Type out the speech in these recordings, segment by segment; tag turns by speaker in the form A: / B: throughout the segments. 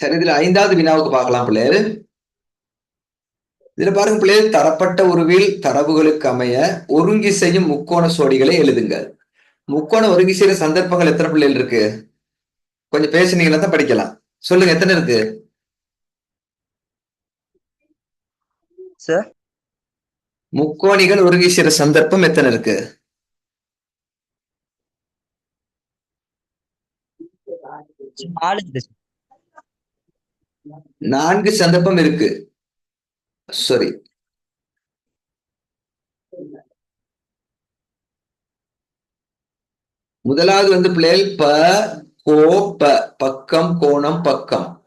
A: சரி இதுல ஐந்தாவது வினாவுக்கு பார்க்கலாம் பிள்ளைகள் இதுல பாருங்க பிள்ளைகள் தரப்பட்ட உருவில் தரவுகளுக்கு அமைய ஒருங்கி செய்யும் முக்கோண சோடிகளை எழுதுங்கள் முக்கோண ஒருங்கி செய்யற சந்தர்ப்பங்கள் எத்தனை பிள்ளைகள் இருக்கு? கொஞ்சம் பேசுனீங்கன்னா தான் படிக்கலாம். சொல்லுங்க எத்தனை இருக்கு?
B: சார்?
A: முக்கோணிகள் ஒருங்கி செய்யற சந்தர்ப்பம் எத்தனை இருக்கு?
B: நாலு.
A: நான்கு சந்தர்ப்பம் இருக்கு. சாரி முதலாவது வந்து பிள்ளைகள் ப கோ ப பக்கம் கோணம் பக்கம்.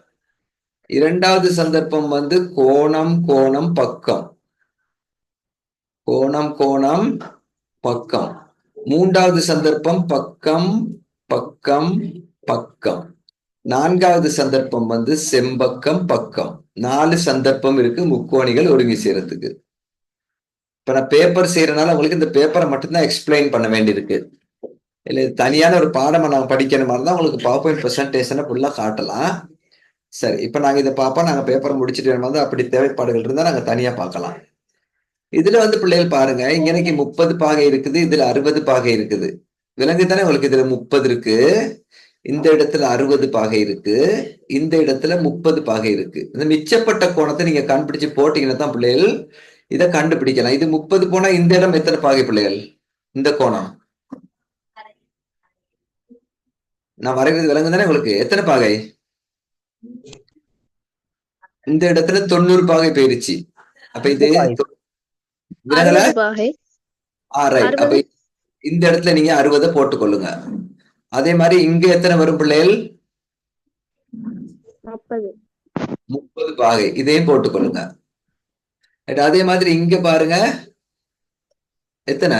A: இரண்டாவது சந்தர்ப்பம் வந்து கோணம் கோணம் பக்கம். கோணம் கோணம் பக்கம். மூன்றாவது சந்தர்ப்பம் பக்கம் பக்கம் பக்கம். நான்காவது சந்தர்ப்பம் வந்து செம்பக்கம் பக்கம். நாலு சந்தர்ப்பம் இருக்கு முக்கோணிகள் ஒருங்கி செய்யறதுக்கு இப்ப நான் பேப்பர் செய்யறதுனால உங்களுக்கு இந்த பேப்பரை மட்டும்தான் எக்ஸ்பிளைன் பண்ண வேண்டியிருக்கு. இல்ல தனியான ஒரு பாடமா நாங்க படிக்கிற மாதிரி தான் உங்களுக்கு பவர் பாயிண்ட் ப்ரெசன்டேஷனை ஃபுல்லா காட்டலாம். சரி இப்ப நாங்க இதை பார்ப்போம் நாங்க பேப்பரை முடிச்சுட்டு வந்து அப்படி தேவைப்பாடுகள் இருந்தா நாங்க தனியா பார்க்கலாம் இதுல வந்து பிள்ளைகள் பாருங்க இங்கனைக்கு முப்பது பாகை இருக்குது இதுல அறுபது பாகை இருக்குது. விலங்கு தானே உங்களுக்கு இதுல முப்பது இருக்கு. இந்த இடத்துல அறுபது பாகை இருக்கு இந்த இடத்துல முப்பது பாகை இருக்கு. இந்த மிச்சப்பட்ட கோணத்தை நீங்க கண்டுபிடிச்சு போட்டீங்கன்னா தான் பிள்ளைகள் இதை கண்டுபிடிக்கலாம். இது முப்பது போனா இந்த இடம் எத்தனை பாகை பிள்ளைகள்? இந்த கோணம். நான் வரைகிறது விலங்கு தானே உங்களுக்கு? எத்தனை பாகை? இந்த இடத்துல தொண்ணூறு பாகை போயிருச்சு. அப்ப இது. விலகல? ஆ ரைட் அப்ப இந்த இடத்துல நீங்க அறுபதை போட்டுக்கொள்ளுங்க. அதே மாதிரி இங்க எத்தனை வரும் பிள்ளைகள்?
C: முப்பது
A: பாகை. இதையும் போட்டுக்கொள்ளுங்க. அதே மாதிரி இங்க பாருங்க. எத்தனை?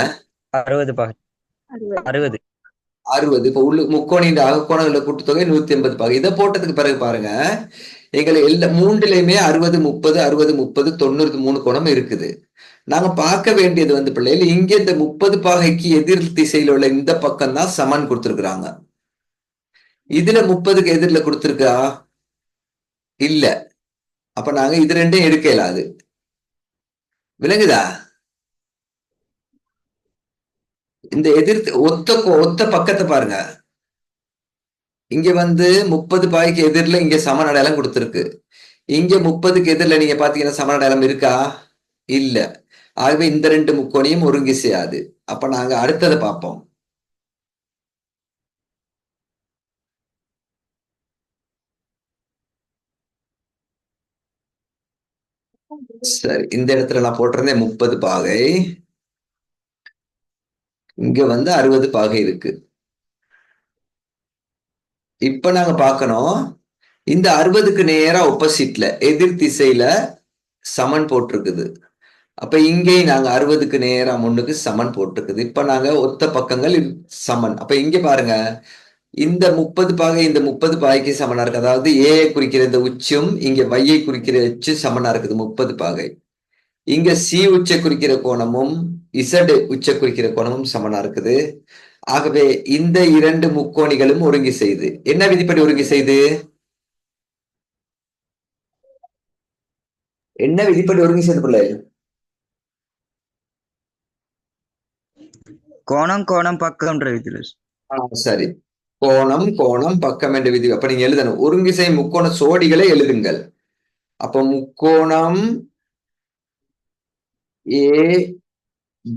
B: அறுபது பாகை.
C: அறுபது.
B: அறுபது.
A: இப்ப உள்ள முக்கோணியின் அகக்கோணங்கள கூட்டுத்தொகை நூத்தி எண்பது பாகை. இதை போட்டதுக்கு பிறகு பாருங்க. எங்களை எல்லா மூன்றுலயுமே அறுபது முப்பது அறுபது முப்பது தொண்ணூறு மூணு கோணம் இருக்குது. நாங்க பார்க்க வேண்டியது வந்து பிள்ளைகள் இங்க இந்த முப்பது பாகைக்கு எதிர் திசையில உள்ள இந்த பக்கம் தான் சமன் கொடுத்திருக்கிறாங்க. இதுல முப்பதுக்கு எதிரில கொடுத்திருக்கா? இல்ல. அப்ப நாங்க இது ரெண்டும் எடுக்க இயலாது. விளங்குதா? இந்த எதிர் ஒத்த ஒத்த பக்கத்தை பாருங்க. இங்க வந்து முப்பது பாய்க்கு எதிரில இங்க சமன் அடையாளம் கொடுத்துருக்கு. இங்க முப்பதுக்கு எதிரில நீங்க பாத்தீங்கன்னா சமன் அடையாளம் இருக்கா? இல்ல. ஆகவே இந்த ரெண்டு முக்கோணியும் ஒருங்கி செய்யாது அப்ப நாங்க அடுத்ததை பார்ப்போம். சரி இந்த இடத்துல நான் போட்டிருந்தேன் முப்பது பாகை. இங்க வந்து அறுபது பாகை இருக்கு. இப்ப நாங்க பார்க்கணும். இந்த அறுபதுக்கு நேரா ஒப்போசிட்ல எதிர் திசையில சமன் போட்டிருக்குது. அப்ப இங்கே நாங்க அறுபதுக்கு நேரா முன்னுக்கு சமன் போட்டிருக்குது இப்ப நாங்க ஒத்த பக்கங்கள் சமன். அப்ப இங்க பாருங்க. இந்த முப்பது பாகை இந்த முப்பது பாகைக்கு சமனா இருக்கு. அதாவது ஏ குறிக்கிற இந்த உச்சும் இங்க வையை குறிக்கிற உச்சு சமனா இருக்குது முப்பது பாகை. இங்க சி உச்ச குறிக்கிற கோணமும் இசட் உச்ச குறிக்கிற கோணமும் சமனா இருக்குது. ஆகவே இந்த இரண்டு முக்கோணிகளும் ஒருங்கி செய்து என்ன விதிப்படி ஒருங்கி செய்து? என்ன விதிப்படி ஒருங்கி செய்து பிள்ளை
B: கோணம் கோணம் பக்கம்ன்ற என்ற
A: விதி சரி. கோணம் கோணம் பக்கம் என்ற விதி. அப்ப நீங்க எழுதணும். ஒருங்கிசை முக்கோண சோடிகளை எழுதுங்கள். அப்ப முக்கோணம் ஏ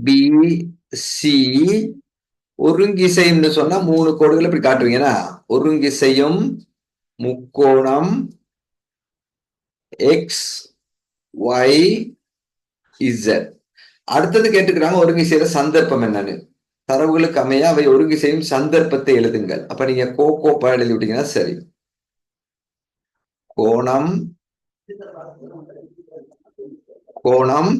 A: பி சி ஒருங்கிசைன்னு சொன்னா மூணு கோடுகள் இப்படி காட்டுவீங்கன்னா ஒருங்கிசையும் முக்கோணம் எக்ஸ் ஒய் இசட் அடுத்தது கேட்டுக்கிறாங்க ஒருங்கிசையில சந்தர்ப்பம் என்னன்னு. தரவுகளுக்கு அமைய அவை ஒழுங்கு செய்யும் சந்தர்ப்பத்தை எழுதுங்கள். அப்ப நீங்க கோ கோப்பா எழுதி விட்டீங்கன்னா சரி. கோணம் கோணம்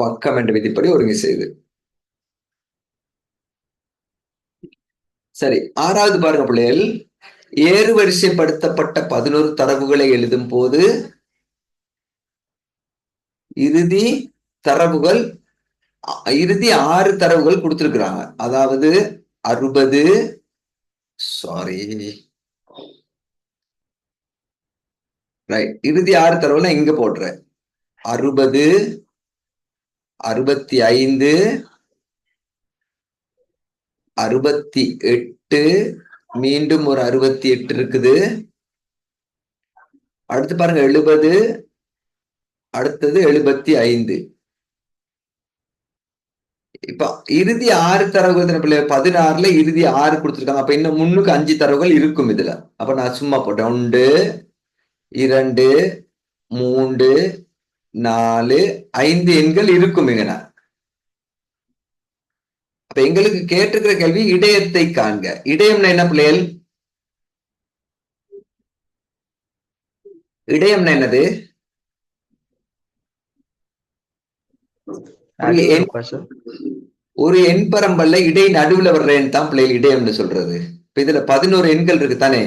A: பக்கம் என்ற விதிப்படி ஒருங்கி செய்து. சரி ஆறாவது பாருங்க பிள்ளைகள். ஏறு வரிசைப்படுத்தப்பட்ட பதினோரு தரவுகளை எழுதும் போது இறுதி தரவுகள் இறுதி ஆறு தரவுகள் கொடுத்திருக்கிறாங்க. அதாவது அறுபது சாரி ரைட் இறுதி ஆறு தரவுல இங்க போடுறேன் அறுபது அறுபத்தி ஐந்து அறுபத்தி எட்டு மீண்டும் ஒரு அறுபத்தி எட்டு இருக்குது. அடுத்து பாருங்க எழுபது அடுத்தது எழுபத்தி ஐந்து. இப்ப இறுதி ஆறு தரவுகள் பிள்ளை பதினாறுல இறுதி ஆறு கொடுத்துருக்காங்க. அப்ப இன்னும் முன்னுக்கு அஞ்சு தரவுகள் இருக்கும் இதுல. அப்ப நான் சும்மா போட்டேன். ஒன்று இரண்டு மூன்று நாலு ஐந்து எண்கள் இருக்கும் இங்கன அப்ப எங்களுக்கு கேட்டிருக்கிற கேள்வி இடையத்தை காண்க. இடையம்னா என்ன பிள்ளைகள்? இடையம்னா என்னது
B: நடுவுல
A: எண்-
B: இருக்கா சார்
A: ஒரு எண் பரம்பல்ல இடை நடுவுல வர்ற எண் தான் பிள்ளைகள் இடையம்னு சொல்றது. இப்ப இதுல பதினோரு எண்கள் இருக்கு தானே?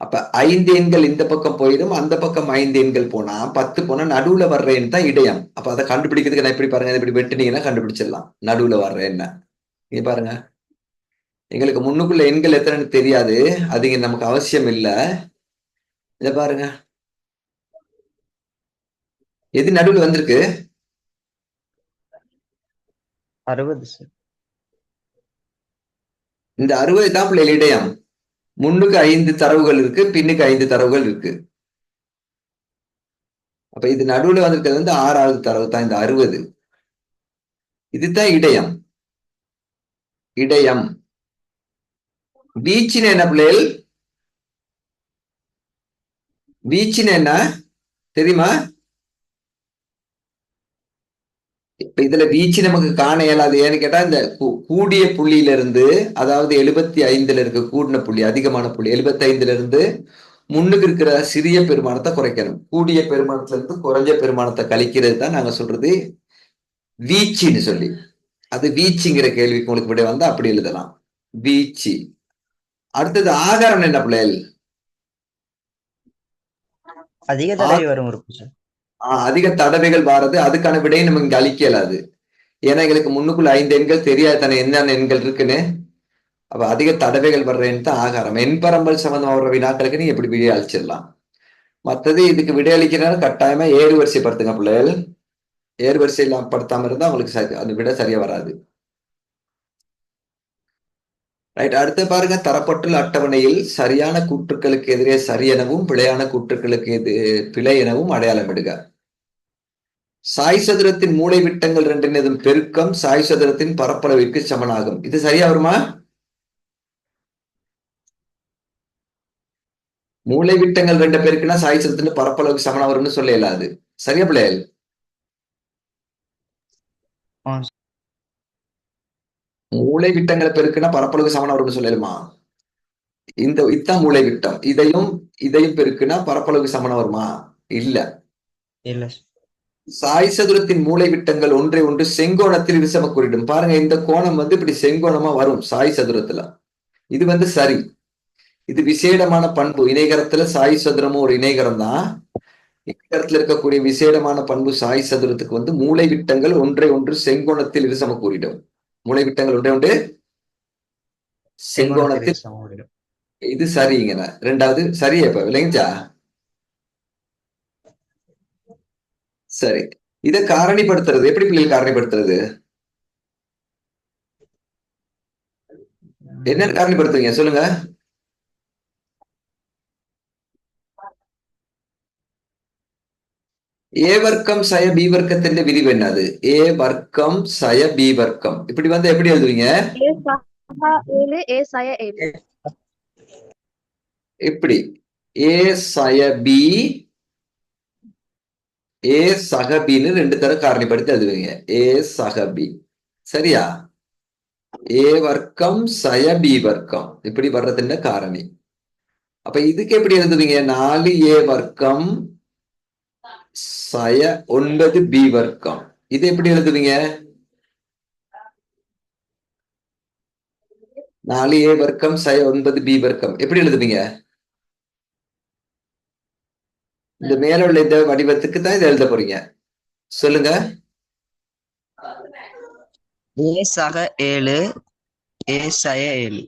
A: அப்ப ஐந்து எண்கள் இந்த பக்கம் போயிடும் அந்த பக்கம் ஐந்து எண்கள் போனா பத்து போனா நடுவுல வர்ற எண் தான் இடையம். அப்ப அதை கண்டுபிடிக்கிறதுக்கு நான் இப்படி பாருங்க இப்படி வெட்டுனீங்கன்னா கண்டுபிடிச்சிடலாம். நடுவுல வர்ற எண்ண. நீங்க பாருங்க. எங்களுக்கு முன்னுக்குள்ள எண்கள் எத்தனைன்னு தெரியாது. அது இங்க நமக்கு அவசியம் இல்ல. இத பாருங்க. எது நடுவுல வந்திருக்கு?
B: அறுபது சார்.
A: இந்த அறுபது தான் பிள்ளைகள் இடையம். முன்னுக்கு ஐந்து தரவுகள் இருக்கு பின்னுக்கு ஐந்து தரவுகள் இருக்கு. அப்ப இது நடுவுல வந்திருக்கிறது வந்து ஆறாவது தரவு தான் இந்த அறுபது. இதுதான் இடையம். இடையம். வீச்சின் என்ன பிள்ளைகள்? வீச்சின் என்ன தெரியுமா? இப்ப இதுல வீச்சு நமக்கு காண இயலாது. ஏன்னு கேட்டா இந்த கூடிய புள்ளியில இருந்து அதாவது எழுபத்தி ஐந்துல இருக்க கூடின புள்ளி அதிகமான புள்ளி எழுபத்தி ஐந்துல இருந்து முன்னுக்கு இருக்கிற சிறிய பெருமானத்தை குறைக்கணும். கூடிய பெருமானத்துல இருந்து குறைஞ்ச பெருமானத்தை கழிக்கிறது தான் நாங்க சொல்றது வீச்சின்னு சொல்லி. அது வீச்சுங்கிற கேள்விக்கு உங்களுக்கு விட வந்தா அப்படி எழுதலாம். வீச்சு. அடுத்தது ஆகாரம் என்ன பிள்ளைகள்?
B: அதிக தடவை வரும்
A: அதிக தடவைகள் வாரது அதுக்கான விடையை நம்ம இங்க அளிக்க இயலாது ஏன்னா எங்களுக்கு முன்னுக்குள்ள ஐந்து எண்கள் தெரியாது தானே என்னென்ன எண்கள் இருக்குன்னு. அப்ப அதிக தடவைகள் வர்றேன்னு தான் ஆகாரம் எண் பரம்பல் சம்பந்தமா வர்ற வினாக்களுக்கு நீ எப்படி விடை அழிச்சிடலாம் மற்றது இதுக்கு விடை அளிக்கிறனால கட்டாயமா ஏறு வரிசை படுத்துங்க பிள்ளைகள். ஏறு வரிசையில் படுத்தாம இருந்தா அவங்களுக்கு சரி அந்த விட சரியா வராது. ரைட் அடுத்து பாருங்க தரப்பட்டுள்ள அட்டவணையில் சரியான கூற்றுக்களுக்கு எதிரே சரியெனவும் பிழையான கூற்றுக்களுக்கு எது பிழை எனவும் அடையாளம் இடுக. சாய் சதுரத்தின் மூளை விட்டங்கள் ரெண்டினதும் பெருக்கம் சாய் சதுரத்தின் பரப்பளவிற்கு சமனாகும். இது சரியா வருமா? மூளை விட்டங்கள் ரெண்டு பேருக்குன்னா சாய் சதுரத்தின் பரப்பளவுக்கு சமனா வரும்னு சொல்ல இயலாது சரியா பிள்ளைகள். மூளை விட்டங்களை பெருக்குன்னா பரப்பளவுக்கு சமனா வரும்னு சொல்லலுமா? இந்த இத்தான் மூளை விட்டம். இதையும் இதையும் பெருக்குன்னா பரப்பளவுக்கு சமனா வருமா? இல்ல.
B: இல்ல
A: சாய் சதுரத்தின் மூளை விட்டங்கள் ஒன்றை ஒன்று செங்கோணத்தில் விசம குறிடும் பாருங்க இந்த கோணம் வந்து இப்படி செங்கோணமா வரும் சாய் சதுரத்துல. இது வந்து சரி. இது விசேடமான பண்பு. இணைகரத்துல சாய் சதுரமும் ஒரு இணைகரம் தான். இணைகரத்துல இருக்கக்கூடிய விசேடமான பண்பு சாய் சதுரத்துக்கு வந்து மூளை விட்டங்கள் ஒன்றை ஒன்று செங்கோணத்தில் இருசம கூறிடும் மூளை விட்டங்கள் ஒன்றை ஒன்று செங்கோணத்தில் இது சரிங்க. ரெண்டாவது சரியா இப்ப விளங்கிச்சா சரி இதை காரணிப்படுத்துறது எப்படி பிள்ளைகள் காரணிப்படுத்துறது என்ன காரணிப்படுத்துறீங்க சொல்லுங்க എ വർക്കം സയ ബി വർക്കത്തിന്റെ വിരിവ് എന്നത് എ വർക്കം സയ ബി വർക്കം ഇപ്പടി
C: വന്ന് എപ്പടി എഴുതുവീങ്ക ഇപ്പടി എ സയ
A: ബി ஏ சகபின்னு ரெண்டு தர காரணிப்படுத்தி எழுதுவீங்க. ஏ சகபி சரியா? ஏ வர்க்கம் சய பி வர்க்கம். இப்படி வர்றதுன்ற காரணி. அப்ப இதுக்கு எப்படி எழுதுவீங்க? நாலு ஏ வர்க்கம் சய ஒன்பது பி வர்க்கம். இது எப்படி எழுதுவீங்க? நாலு ஏ வர்க்கம் சய ஒன்பது பி வர்க்கம். எப்படி எழுதுவீங்க? இந்த மேல உள்ள இந்த வடிவத்துக்கு தான் இதை எழுத போறீங்க. சொல்லுங்க.
B: ஏ சக ஏழு ஏ சய ஏழு.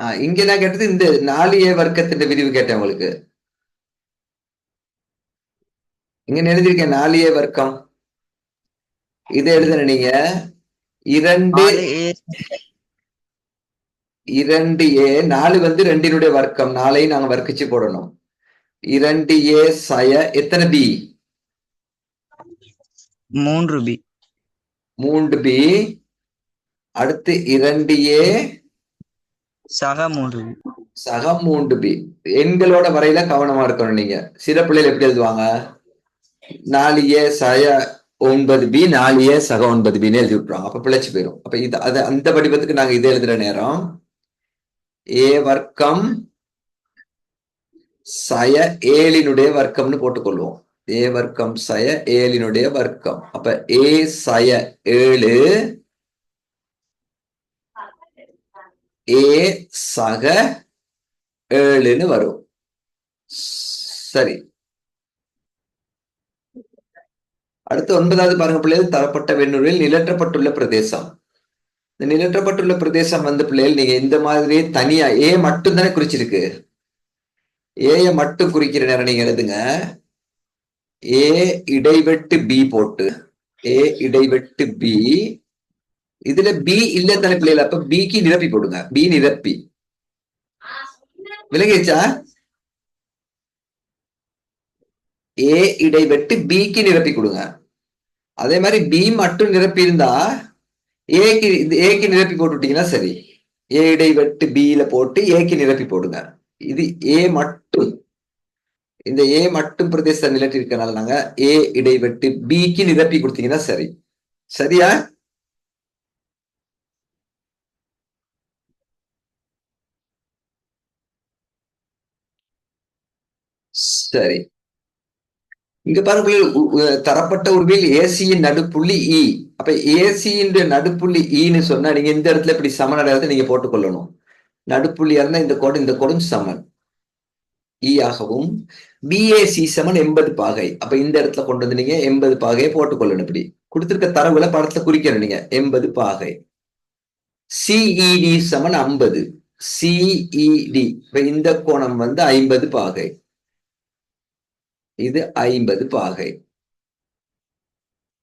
A: ஆஹ் இங்க நான் கேட்டது இந்த நாலு ஏ வர்க்கத்தின் விரிவு கேட்டேன் உங்களுக்கு. இங்க எழுதியிருக்கேன் நாலு ஏ வர்க்கம். இதை எழுதுன நீங்க இரண்டு இரண்டு ஏ நாலு வந்து ரெண்டினுடைய வர்க்கம். நாளையும் நாங்க வர்க்கிச்சு போடணும். இரண்டு ஏ சய எத்தனை பி?
B: மூன்று பி.
A: மூன்று பி. அடுத்து இரண்டு ஏ
B: சக மூன்று பி.
A: சக மூன்று பி. எண்களோட வரையில கவனமா இருக்கணும் நீங்க. சில பிள்ளைகள் எப்படி எழுதுவாங்க? நாலு ஏ சய ஒன்பது பி நாலு ஏ சக ஒன்பது பின்னு எழுதி விட்டுருவாங்க. அப்ப பிழைச்சு போயிடும் அப்ப இது அது அந்த வடிவத்துக்கு நாங்க இது எழுதுற நேரம். ஏ வர்க்கம் சய ஏழினுடைய வர்க்கம்னு போட்டுக்கொள்வோம். ஏ வர்க்கம் சய ஏழினுடைய வர்க்கம். அப்ப ஏ சய ஏழு. ஏ சக ஏழுன்னு வரும். சரி. அடுத்து ஒன்பதாவது பாருங்க பிள்ளைகள். தரப்பட்ட வெண்ணூரில் நிலற்றப்பட்டுள்ள பிரதேசம். நிலற்றப்பட்டுள்ள பிரதேசம் வந்து பிள்ளைகள் நீங்க இந்த மாதிரி தனியா ஏ மட்டும் தானே குறிச்சிருக்கு. ஏய மட்டும் குறிக்கிற நேரம் நீங்க எழுதுங்க. ஏ இடைவெட்டு பி போட்டு ஏ இடைவெட்டு பி இதுல பி இல்ல தானே பிள்ளைகள் அப்ப பிக்கு நிரப்பி போடுங்க. பி நிரப்பி. விலகிச்சா ஏ இடைவெட்டு பிக்கு நிரப்பி கொடுங்க. அதே மாதிரி பி மட்டும் நிரப்பி இருந்தா ஏக்கு ஏக்கு நிரப்பி போட்டுட்டீங்கன்னா சரி. ஏ இடைவெட்டு பியில போட்டு ஏக்கு நிரப்பி போடுங்க. இது ஏ மட்டும். இந்த ஏ மட்டும் பிரதேச நிலட்டி இருக்கனால நாங்க ஏ இடைவெட்டு பிக்கு நிரப்பி கொடுத்தீங்கன்னா சரி. சரியா? சரி. இங்க பாருங்க உ- தரப்பட்ட உருவில் ஏசியின் நடுப்புள்ளி இ அப்ப ஏசியின் நடுப்புள்ளி e ஈன்னு சொன்னா நீங்க இந்த இடத்துல இப்படி சமன் அடையாளத்தை நீங்க போட்டுக்கொள்ளணும். நடுப்புள்ளியா இருந்தா இந்த கோடு இந்த கோடும் சமன். E ஈ பிஏசி சமன் எண்பது பாகை. அப்ப இந்த இடத்துல கொண்டு வந்து நீங்க எண்பது பாகையை போட்டுக்கொள்ளணும் இப்படி. கொடுத்திருக்க தரவுல படத்துல குறிக்கணும் நீங்க. எண்பது பாகை. சிஇடி சமன் ஐம்பது. சிஇடி இப்ப இந்த கோணம் வந்து ஐம்பது பாகை. இது ஐம்பது பாகை.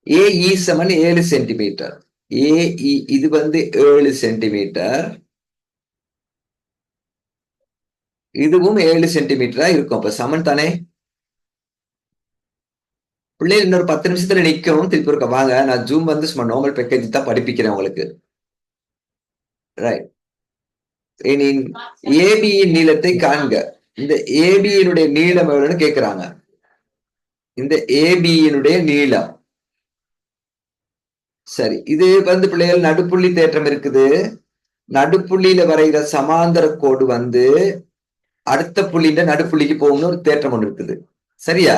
A: ஏஇ சமன் ஏழு சென்டிமீட்டர் ஏஇ இது வந்து ஏழு சென்டிமீட்டர் இதுவும் ஏழு சென்டிமீட்டரா இருக்கும். அப்ப சமன் தானே? பிள்ளைகள் இன்னொரு பத்து நிமிஷத்துல நிற்கும் திருப்பி இருக்க வாங்க. நான் ஜூம் வந்து சும்மா நார்மல் பேக்கேஜ் தான் படிப்பிக்கிறேன் உங்களுக்கு. ரைட் இனி ஏபியின் நீளத்தை காண்க. இந்த ஏபியினுடைய நீளம் எவ்வளவுன்னு கேக்குறாங்க. இந்த ஏபியினுடைய நீளம். சரி. இது வந்து பிள்ளைகள் நடுப்புள்ளி தேற்றம் இருக்குது. நடுப்புள்ளியில வரைகிற சமாந்தர கோடு வந்து அடுத்த புள்ளின்ற நடுப்புள்ளிக்கு போகும்னு ஒரு தேற்றம் ஒன்று இருக்குது. சரியா?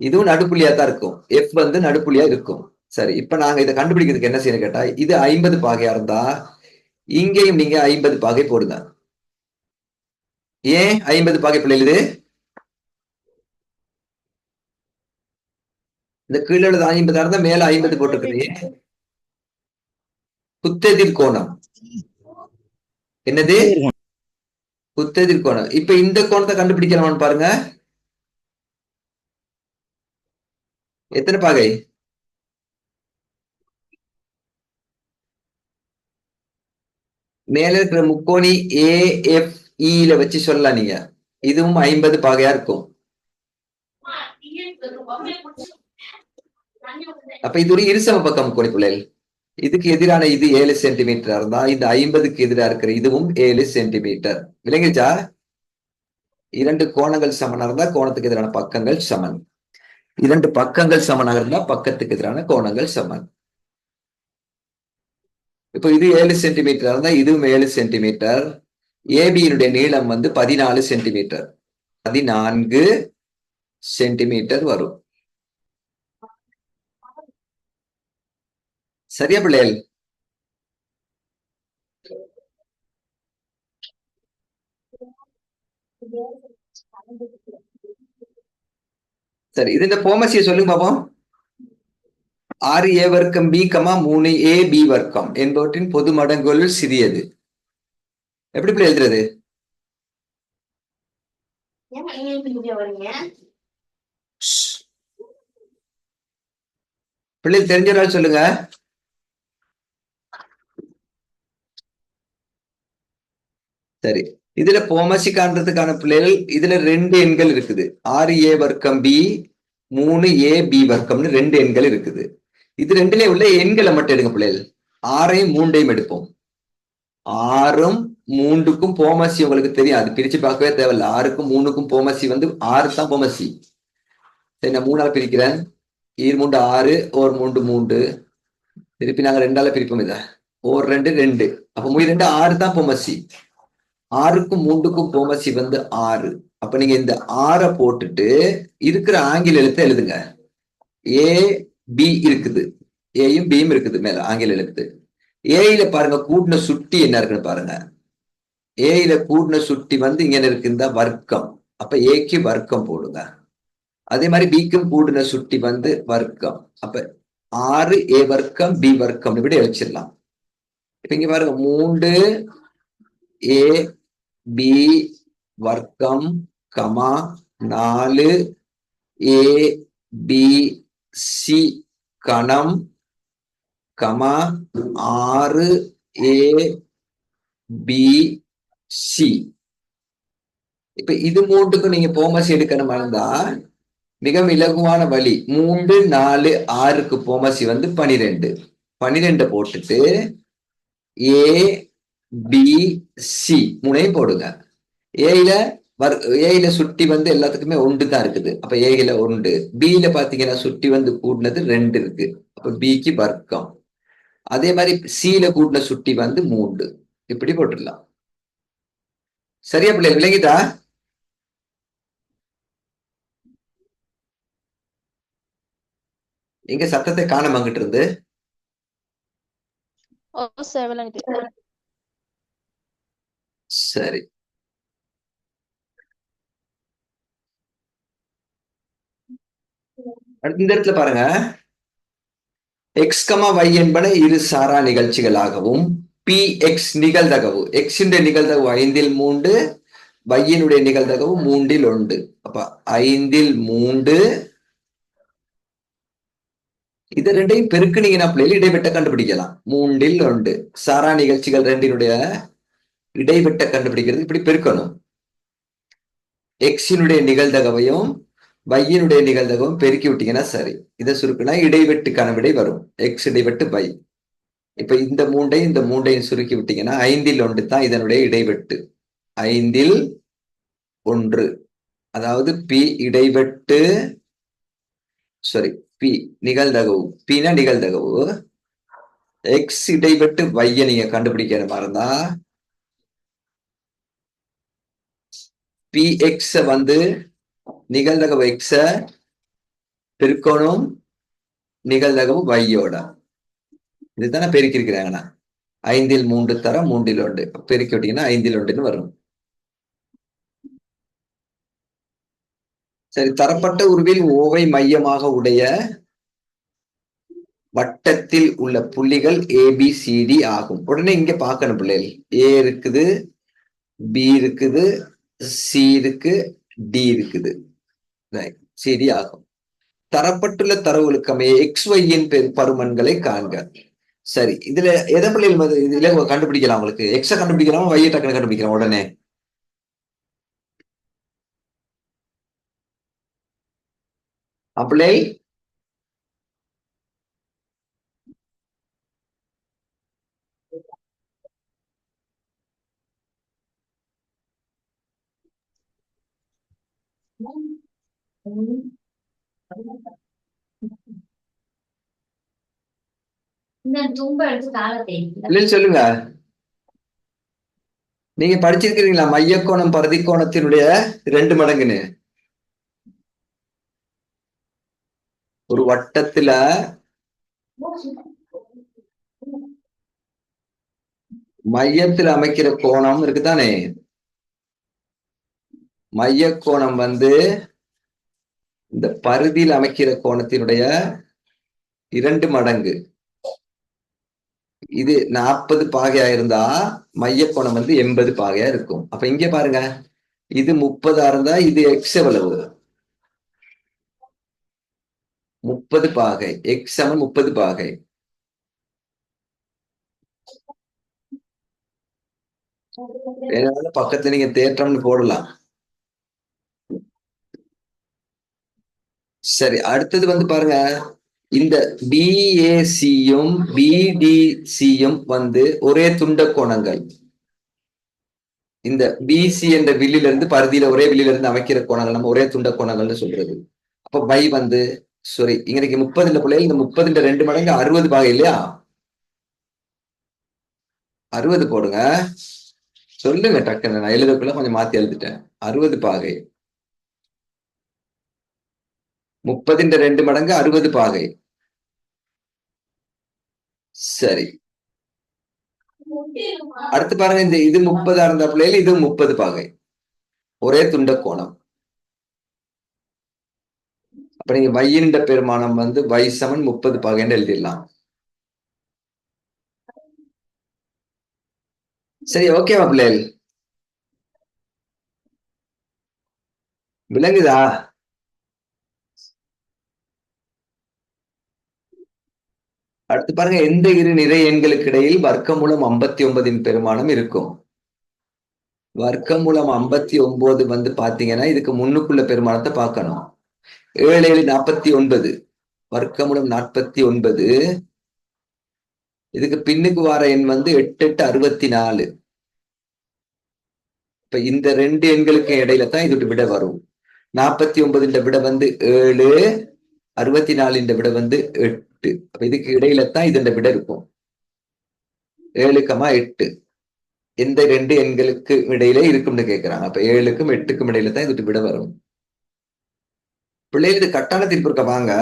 A: இதுவும் நடுப்புள்ளியா தான் இருக்கும். எஃப் வந்து நடுப்புள்ளியா இருக்கும். சரி இப்ப நாங்க இதை கண்டுபிடிக்கிறதுக்கு என்ன செய்யணும் கேட்டா இது ஐம்பது பாகையா இருந்தா இங்கேயும் நீங்க ஐம்பது பாகை போடுங்க. ஏன் ஐம்பது பாகை பிள்ளைகள் இது இந்த கீழே உள்ளது ஐம்பதா இருந்தா மேல ஐம்பது போட்டுக்கிறீங்க குத்தெதிர் கோணம். என்னது? குத்தெதிர் கோணம் இப்ப இந்த கோணத்தை கண்டுபிடிக்கலாமான்னு பாருங்க. எத்தனை பாகை? மேல இருக்கிற முக்கோணி ஏ எஃப் e ல வச்சு சொல்லலாம் நீங்க. இதுவும் ஐம்பது பாகையா இருக்கும். அப்ப இது ஒரு இருசம பக்கம் முக்கோணி பிள்ளைகள். இதுக்கு எதிரான இது ஏழு சென்டிமீட்டரா இருந்தா இந்த ஐம்பதுக்கு எதிரா இருக்கிற இதுவும் ஏழு சென்டிமீட்டர் விளங்கிச்சா இரண்டு கோணங்கள் சமனாக இருந்தா கோணத்துக்கு எதிரான பக்கங்கள் சமன். இரண்டு பக்கங்கள் சமனாக இருந்தா பக்கத்துக்கு எதிரான கோணங்கள் சமன். இப்போ இது ஏழு சென்டிமீட்டர் இருந்தா இதுவும் ஏழு சென்டிமீட்டர் ஏபியினுடைய நீளம் வந்து பதினாலு சென்டிமீட்டர் பதினான்கு சென்டிமீட்டர் வரும். சரியா பிள்ளைகள்? சரி இது இந்த போமசியை சொல்லுங்க பாப்போம். ஆறு ஏ வர்க்கம் பி கமா மூணு ஏ பி வர்க்கம் என்பவற்றின் பொது மடங்குகள் சிறியது. எப்படி இப்படி எழுதுறது? பிள்ளைகள் தெரிஞ்சவரால் சொல்லுங்க. சரி. இதுல போமசி காண்றதுக்கான பிள்ளைகள் இதுல ரெண்டு எண்கள் இருக்குது. ஆறு ஏ வர்க்கம் பி மூணு ஏ பி வர்க்கம்னு ரெண்டு எண்கள் இருக்குது. இது ரெண்டுல உள்ள எண்களை மட்டும் எடுங்க பிள்ளைகள். ஆறையும் மூண்டையும் எடுப்போம். ஆறும் மூன்றுக்கும் போமசி உங்களுக்கு தெரியும். அது பிரிச்சு பார்க்கவே தேவையில்ல. ஆறுக்கும் மூணுக்கும் போமசி வந்து ஆறு தான் போமசி சரி நான் மூணால பிரிக்கிறேன். ஈர் மூன்று ஆறு ஓர் மூன்று மூன்று. திருப்பி நாங்க ரெண்டால பிரிப்போம் இதை. ஓர் ரெண்டு ரெண்டு. அப்போ மூணு ரெண்டு ஆறு தான் போமசி ஆறுக்கும் மூன்றுக்கும் போமசி வந்து ஆறு. அப்ப நீங்க இந்த ஆறை போட்டுட்டு இருக்கிற ஆங்கில எழுத்தை எழுதுங்க. ஏ பி இருக்குது. ஏயும் பியும் இருக்குது மேல ஆங்கில எழுத்து. ஏயில பாருங்க கூட்டின சுட்டி என்ன இருக்குன்னு பாருங்க. ஏயில கூட்டின சுட்டி வந்து இங்க இருக்கு வர்க்கம். அப்ப ஏக்கு வர்க்கம் போடுங்க. அதே மாதிரி பிக்கும் கூடின சுட்டி வந்து வர்க்கம். அப்ப ஆறு ஏ வர்க்கம் பி வர்க்கம் இப்படி வச்சிடலாம் இப்ப இங்க பாருங்க மூன்று ஏ பி வர்க்கம் கமா நாலு. ஏ பி சி கணம். கமா ஆறு. ஏ பி சி இப்ப இது மூன்றுக்கும் நீங்க போமசி எடுக்கணுமா இருந்தா மிக இலகுவான வழி. மூன்று நாலு ஆறுக்கு போமசி வந்து பனிரெண்டு. பனிரெண்டை போட்டுட்டு ஏ பி சி மூணையும் போடுங்க. ஏயில வர் ஏயில சுட்டி வந்து எல்லாத்துக்குமே ஒன்று தான் இருக்குது. அப்ப ஏயில ஒன்று பியில பாத்தீங்கன்னா சுட்டி வந்து கூட்டினது ரெண்டு இருக்கு. அப்ப பிக்கு வர்க்கம். அதே மாதிரி சியில கூட்டின சுட்டி வந்து மூன்று. இப்படி போட்டுடலாம். சரியா பிள்ளை விளங்கிதா எங்க சத்தத்தை காண அங்கிட்டு இருந்து?
C: சரி.
A: இந்த இடத்துல பாருங்க. எக்ஸ் கமா என்பன இரு சாரா நிகழ்ச்சிகளாகவும் பி எக்ஸ் நிகழ்தகவு. எக்ஸின் நிகழ்தகவு ஐந்தில் மூன்று வையினுடைய நிகழ்தகவு மூன்றில் ஒன்று. அப்ப ஐந்தில் மூன்று. இது ரெண்டையும் பெருக்குனீங்கன்னா பிள்ளைகள் இடைவெட்ட கண்டுபிடிக்கலாம். மூன்றில் ஒன்று. சாரா நிகழ்ச்சிகள் ரெண்டினுடைய இடைவெட்ட கண்டுபிடிக்கிறது. இப்படி பெருக்கணும். எக்ஸினுடைய நிகழ்தகவையும் பையனுடைய நிகழ்தகவும் பெருக்கி விட்டீங்கன்னா சரி. இதை சுருக்கினா இடைவெட்டு கணவிடை வரும். எக்ஸ் இடைவெட்டு பை இப்ப இந்த மூண்டையும் இந்த மூண்டையும் சுருக்கி விட்டீங்கன்னா ஐந்தில் ஒன்று தான் இதனுடைய இடைவெட்டு. ஐந்தில் ஒன்று. அதாவது பி இடைவெட்டு சாரி பி நிகழ்தகவு. பினா நிகழ்தகவு. எக்ஸ் இடைவெட்டு வைய நீங்க கண்டுபிடிக்கிற மாதிரி இருந்தா பி எக்ஸ வந்து நிகழ்நகவு எக்ஸ பெருக்கணும் நிகழ்நகவு வையோட இதுதானே பெருக்கிருக்கிறாங்கண்ணா ஐந்தில் மூன்று தர மூன்றில் ஒன்று. பெருக்கி விட்டீங்கன்னா ஐந்தில் ஒன்றுன்னு வரும். சரி தரப்பட்ட உருவில் ஓவை மையமாக உடைய வட்டத்தில் உள்ள புள்ளிகள் ஏபிசிடி ஆகும். உடனே இங்க பார்க்கணும் பிள்ளைகள். ஏ இருக்குது பி இருக்குது சி இருக்கு டி இருக்குது. சிடி ஆகும் தரப்பட்டுள்ள தரவுகளுக்கு அமைய எக்ஸ் ஒய்யின் பருமன்களை காண்க. சரி இதுல எதை பிள்ளைகள் இதுல கண்டுபிடிக்கலாம் உங்களுக்கு. எக்ஸ கண்டுபிடிக்கலாம் ஒய்யை டக்குன்னு கண்டுபிடிக்கலாம் உடனே. அப்படியே சொல்லுங்க. நீங்க படிச்சிருக்கிறீங்களா மையக்கோணம் பரதிக்கோணத்தினுடைய ரெண்டு மடங்குன்னு? ஒரு வட்டத்துல மையத்தில் அமைக்கிற கோணம் இருக்குதானே? மைய கோணம் வந்து இந்த பருதியில் அமைக்கிற கோணத்தினுடைய இரண்டு மடங்கு. இது நாற்பது பாகையா இருந்தா மைய கோணம் வந்து எண்பது பாகையா இருக்கும். அப்ப இங்க பாருங்க. இது முப்பதா இருந்தா இது எக்ஸ் எவ்வளவு? முப்பது பாகை. எக்ஸ் சமன் முப்பது பாகை. பக்கத்துல நீங்க தேற்றம்னு போடலாம். சரி அடுத்தது வந்து பாருங்க. இந்த பிஏசியும் பிடிசியும் வந்து ஒரே துண்ட கோணங்கள். இந்த பிசி என்ற வில்லில இருந்து பருதியில ஒரே வில்லில இருந்து அமைக்கிற கோணங்கள் நம்ம ஒரே துண்ட கோணங்கள்னு சொல்றது. அப்ப பை வந்து சாரி இங்க முப்பதுல பிள்ளைகள் இந்த முப்பதுல ரெண்டு மடங்கு அறுபது பாகை இல்லையா? அறுபது போடுங்க. சொல்லுங்க டக்குன்னு நான் எழுதக்குள்ள கொஞ்சம் மாத்தி எழுதிட்டேன். அறுபது பாகை. முப்பதின் ரெண்டு மடங்கு அறுபது பாகை. சரி. அடுத்து பாருங்க இந்த இது முப்பதா இருந்த பிள்ளைகள் இது முப்பது பாகை. ஒரே துண்ட கோணம். அப்ப நீங்க வையின்ற பெருமானம் வந்து வை சமன் முப்பது பாகைன்னு எழுதிடலாம். சரி ஓகேவா பிள்ளைகள்? விளங்குதா? அடுத்து பாருங்க எந்த இரு நிறை எண்களுக்கு இடையில் வர்க்கமூலம் ஐம்பத்தி ஒன்பதின் பெருமானம் இருக்கும்? வர்க்கமூலம் ஐம்பத்தி ஒன்பது வந்து பாத்தீங்கன்னா இதுக்கு முன்னுக்குள்ள பெருமானத்தை பார்க்கணும். ஏழு ஏழு நாற்பத்தி ஒன்பது வர்க்கமூலம் நாற்பத்தி ஒன்பது இதுக்கு பின்னுக்கு வர எண் வந்து எட்டு எட்டு அறுபத்தி நாலு இப்ப இந்த ரெண்டு எண்களுக்கு இடையில தான் இதோட விட வரும். நாற்பத்தி ஒன்பதுன்ற விட வந்து ஏழு அறுபத்தி நாலுன்ற விட வந்து எட்டு. அப்ப இதுக்கு இடையில தான் இதோட விட இருக்கும். ஏழு கமா எட்டு. எந்த ரெண்டு எண்களுக்கு இடையில இருக்கும்னு கேட்கிறாங்க அப்ப ஏழுக்கும் எட்டுக்கும் இடையில தான் இதோட விட வரும். பிள்ளைகளுக்கு கட்டான தீர்ப்பு இருக்க? வாங்க.